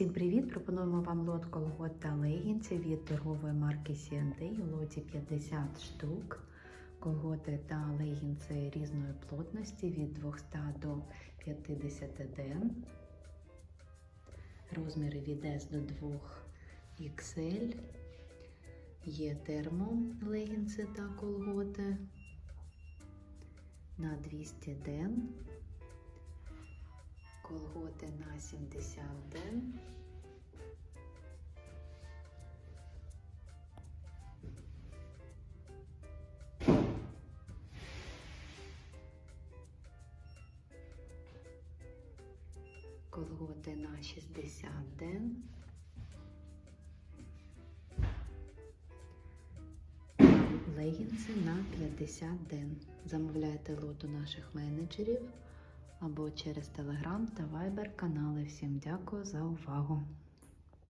Всім привіт! Пропонуємо вам лот колгот та легінці від торгової марки C&A у лоті 50 штук. Колготи та легінці різної плотності від 200 до 50 дн. Розміри від S до 2 XL. Є термо легінці та колготи на 200 ден. 71. Колготи на 60 ден. Легінси на 50 ден. Замовляйте лоту наших менеджерів або через Telegram та Viber канали. Всім дякую за увагу!